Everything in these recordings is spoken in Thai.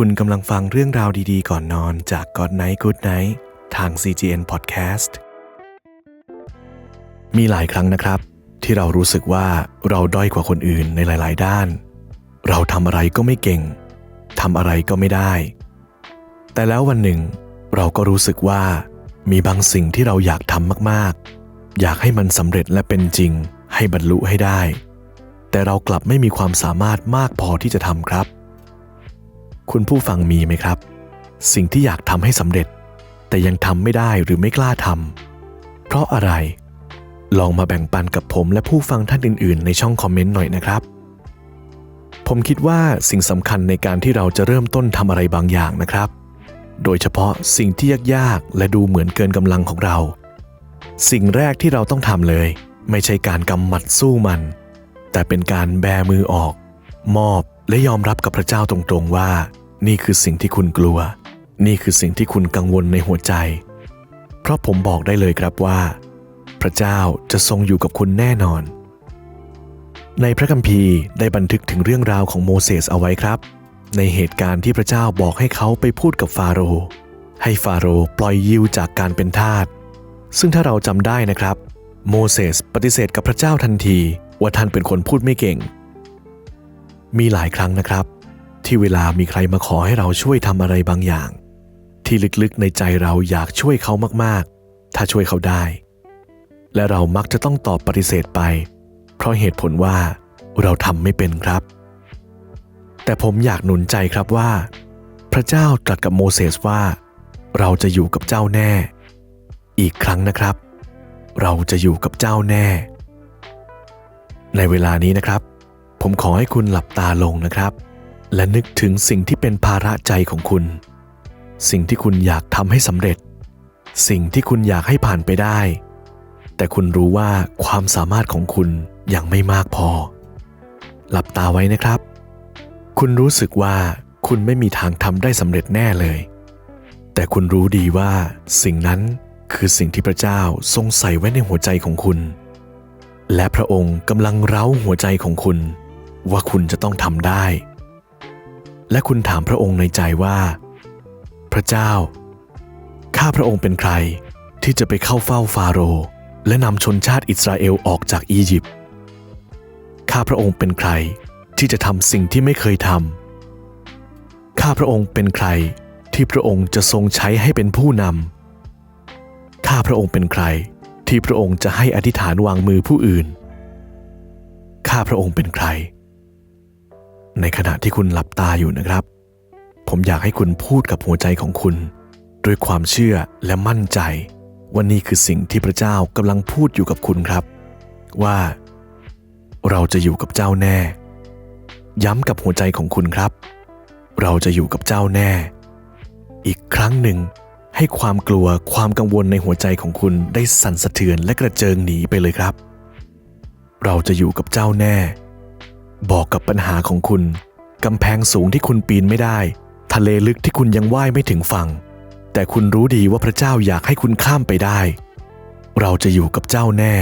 คุณกำลังฟังเรื่องราวดีๆ ก่อนนอนจาก God Night Good Night ทาง CGN Podcast มีหลายครั้งนะครับ ที่เรารู้สึกว่าเราด้อยกว่าคนอื่นในหลาย ๆ ด้าน เราทำอะไรก็ไม่เก่งทำอะไรก็ไม่ได้ แต่แล้ววันหนึ่ง เราก็รู้สึกว่า มีบางสิ่งที่เราอยากทำมากๆ อยากให้มันสำเร็จและเป็นจริง ให้บรรลุให้ได้ แต่เรากลับไม่มีความสามารถมากพอที่จะทำครับ คุณผู้ฟังมีไหมครับ สิ่งที่อยากทำให้สำเร็จ แต่ยังทำไม่ได้หรือไม่กล้าทำเพราะอะไร ลองมาแบ่งปันกับผมและผู้ฟังท่านอื่น ๆ ในช่องคอมเมนต์หน่อยนะครับ ผมคิดว่าสิ่งสำคัญในการที่เราจะเริ่มต้นทำอะไรบางอย่างนะครับ โดยเฉพาะสิ่งที่ยากๆและดูเหมือนเกินกำลังของเรา สิ่งแรกที่เราต้องทำเลย ไม่ใช่การกำหมัดสู้มัน แต่เป็นการแบมือออก มอบ และยอมรับกับพระเจ้าตรงๆว่า นี่คือสิ่งที่คุณกลัว นี่คือสิ่งที่คุณกังวลในหัวใจ เพราะผมบอกได้เลยครับว่า พระเจ้าจะทรงอยู่กับคุณแน่นอน ในพระคัมภีร์ได้บันทึกถึงเรื่องราวของโมเสสเอาไว้ครับ ในเหตุการณ์ที่พระเจ้าบอกให้เขาไปพูดกับฟาโรห์ให้ฟาโรห์ปล่อยยิวจากการเป็นทาสซึ่งถ้าเราจำได้นะครับ โมเสสปฏิเสธกับพระเจ้าทันทีว่าท่านเป็นคนพูดไม่เก่ง มีหลายครั้งนะครับ ที่เวลามีใครมาขอให้เราช่วยทำอะไรบางอย่าง ที่ลึกๆในใจเราอยากช่วยเขามากๆ ถ้าช่วยเขาได้ และเรามักจะต้องตอบปฏิเสธไป เพราะเหตุผลว่าเราทำไม่เป็นครับ แต่ผมอยากหนุนใจครับว่า พระเจ้าตรัสกับโมเสสว่า เราจะอยู่กับเจ้าแน่ อีกครั้งนะครับ เราจะอยู่กับเจ้าแน่ ในเวลานี้นะครับ ผมขอให้คุณหลับตาลงนะครับ และนึกถึงสิ่งที่เป็นภาระใจของคุณ สิ่งที่คุณอยากทำให้สำเร็จ สิ่งที่คุณอยากให้ผ่านไปได้ แต่คุณรู้ว่าความสามารถของคุณยังไม่มากพอ หลับตาไว้นะครับ คุณรู้สึกว่าคุณไม่มีทางทำได้สำเร็จแน่เลย แต่คุณรู้ดีว่าสิ่งนั้นคือสิ่งที่พระเจ้าทรงใส่ไว้ในหัวใจของคุณ และพระองค์กำลังเร้าหัวใจของคุณ ว่าคุณจะต้องทำได้ และคุณถามพระองค์ในใจว่า พระเจ้า ข้าพระองค์เป็นใครที่จะไปเข้าเฝ้าฟาโรห์และนำชนชาติอิสราเอลออกจากอียิปต์ ข้าพระองค์เป็นใครที่จะทำสิ่งที่ไม่เคยทำ ข้าพระองค์เป็นใครที่พระองค์จะทรงใช้ให้เป็นผู้นำ ข้าพระองค์เป็นใครที่พระองค์จะให้อธิษฐานวางมือผู้อื่น ข้าพระองค์เป็นใคร ในขณะที่คุณหลับตาอยู่นะครับ ผมอยากให้คุณพูดกับหัวใจของคุณ ด้วยความเชื่อและมั่นใจว่านี่คือสิ่งที่พระเจ้ากำลังพูดอยู่กับคุณครับ ว่า เราจะอยู่กับเจ้าแน่ ย้ำกับหัวใจของคุณครับ เราจะอยู่กับเจ้าแน่ อีกครั้งหนึ่ง ให้ความกลัวความกังวลในหัวใจของคุณได้สั่นสะเทือนและกระเจิงหนีไปเลยครับ เราจะอยู่กับเจ้าแน่ บอกกับปัญหาของคุณ กำแพงสูงที่คุณปีนไม่ได้ ทะเลลึกที่คุณยังว่ายไม่ถึงฝั่ง แต่คุณรู้ดีว่าพระเจ้าอยากให้คุณข้ามไปได้ เราจะอยู่กับเจ้าแน่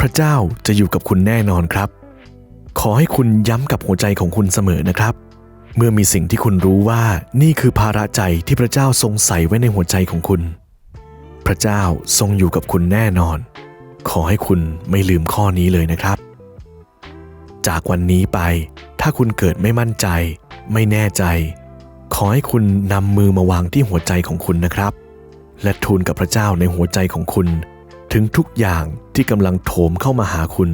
พระเจ้าจะอยู่กับคุณแน่นอนครับ ขอให้คุณย้ำกับหัวใจของคุณเสมอนะครับ เมื่อมีสิ่งที่คุณรู้ว่านี่คือภาระใจที่พระเจ้าทรงใส่ไว้ในหัวใจของคุณ พระเจ้าทรงอยู่กับคุณแน่นอน ขอให้คุณไม่ลืมข้อนี้เลยนะครับ จากวันนี้ไป ถ้าคุณเกิดไม่มั่นใจ ไม่แน่ใจ ขอให้คุณนำมือมาวางที่หัวใจของคุณนะครับ และทูลกับพระเจ้าในหัวใจของคุณ ถึงทุกอย่างที่กำลังโถมเข้ามาหาคุณ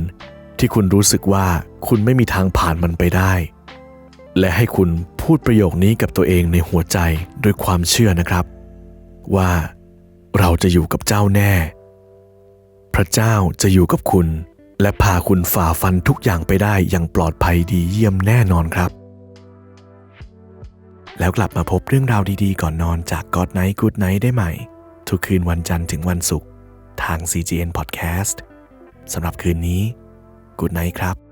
ที่คุณรู้สึกว่าคุณไม่มีทางผ่านมันไปได้ และให้คุณพูดประโยคนี้กับตัวเองในหัวใจด้วยความเชื่อนะครับ ว่าเราจะอยู่กับเจ้าแน่ พระเจ้าจะอยู่กับคุณ และพาคุณฝ่าฟันทุกอย่างไปได้อย่างปลอดภัยดีเยี่ยมแน่นอนครับ แล้วกลับมาพบเรื่องราวดีๆ ก่อนนอนจาก God Night Good Night ได้ใหม่ ทุกคืนวันจันทร์ถึงวันศุกร์ทาง CGN Podcast สำหรับคืนนี้ Good Night ครับ